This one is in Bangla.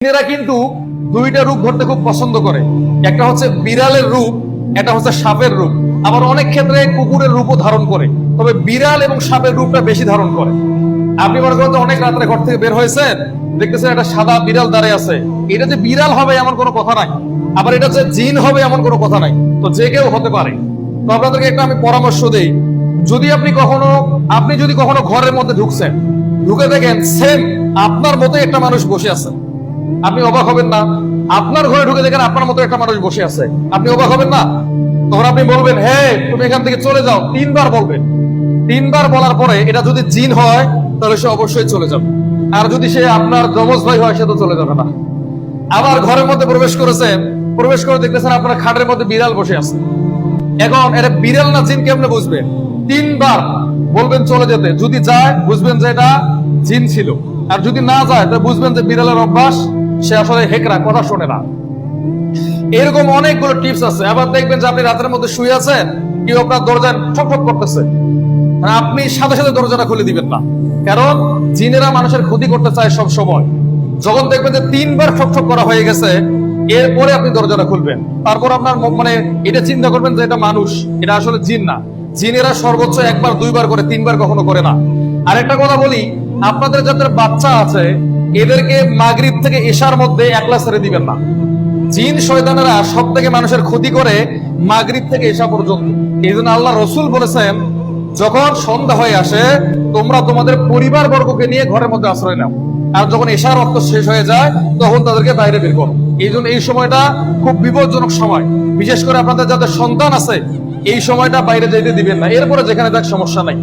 এরা কিন্তু দুইটা রূপ ধরতে খুব পছন্দ করে। একটা হচ্ছে বিড়ালের রূপ, একটা হচ্ছে সাপের রূপ। আবার অনেক ক্ষেত্রে কুকুরের রূপও ধারণ করে। তবে বিড়াল এবং সাপের রূপটা বেশি ধারণ করে। আপনি মনে করেন অনেক রাত্রে ঘর থেকে বের হয়েছেন, দেখতেছেন একটা সাদা বিড়াল দাঁড়িয়ে আছে। এটা যে বিড়াল হবে এমন কোনো কথা নাই। আবার এটা যে জিন হবে এমন কোনো কথা নাই। তো যে কেউ হতে পারে। তো আপনাদেরকে একটা আমি পরামর্শ দেই। যদি আপনি কখনো, আপনি যদি কখনো ঘরের মধ্যে ঢুকছেন, ঢুকে দেখেন সেম আপনার মতোই একটা মানুষ বসে আছে। আপনি অবাক হবেন না? আপনার ঘরে ঢুকে দেখেন আপনার মতো একটা মানুষ বসে আছে। আপনি অবাক হবেন না? তখন আপনি বলবেন, হে, তুমি এখান থেকে চলে যাও। তিনবার বলবেন। তিনবার বলার পরে এটা যদি জিন হয়, তাহলে সে অবশ্যই চলে যাবে। আর যদি সে আপনার যমজ ভাই হয়, সে তো চলে যাবে না। আবার ঘরের মধ্যে প্রবেশ করেছেন, প্রবেশ করে দেখতেছেন আপনার খাটের মধ্যে বিড়াল বসে আছে। এখন এটা বিড়াল না জিন কেমনে বুঝবেন তিনবার বলবেন চলে যেতে। যদি যায়, বুঝবেন যে এটা জিন ছিল। আর যদি না যায়, তাহলে বুঝবেন যে বিড়ালের অভ্যাস সে আসলে হেকরা, কথা শোনে না। এরকম অনেকগুলো টিপস আছে। আবার দেখবেন যে আপনি রাতের মধ্যে শুয়ে আছেন, কেউ আপনার দরজায় ঠক ঠক করতেছে আপনি সাথে সাথে দরজাটা খুলে দিবেন না। কারণ জিনেরা মানুষের ক্ষতি করতে চায় সব সময়। যখন দেখবেন যে তিনবার ঠক ঠক করা হয়ে গেছে, এরপরে আপনি দরজাটা খুলবেন। তারপর আপনার মানে এটা চিন্তা করবেন যে এটা মানুষ, এটা আসলে জিন না। জিনেরা সর্বোচ্চ একবার, দুইবার করে, তিনবার কখনো করে না। আর একটা কথা বলি, আপনাদের যাদের বাচ্চা আছে এদেরকে মাগরিব থেকে এশার মধ্যে একলা ছেড়ে দিবেন না। জিন শয়তানেরা সব থেকে মানুষের ক্ষতি করে মাগরিব থেকে এশা পর্যন্ত। এই জন্য আল্লাহ রসুল বলেছেন, যখন সন্ধ্যা হয়ে আসে, তোমরা তোমাদের পরিবার বর্গকে নিয়ে ঘরের মধ্যে আশ্রয় নাও। আর যখন এশার রক্ত শেষ হয়ে যায়, তখন তাদেরকে বাইরে বের করো। এই জন্য এই সময়টা খুব বিপজ্জনক সময়। বিশেষ করে আপনাদের যাদের সন্তান আছে, এই সময়টা বাইরে যেতে দিবেন না। এরপরে যেখানে যাক সমস্যা নাই।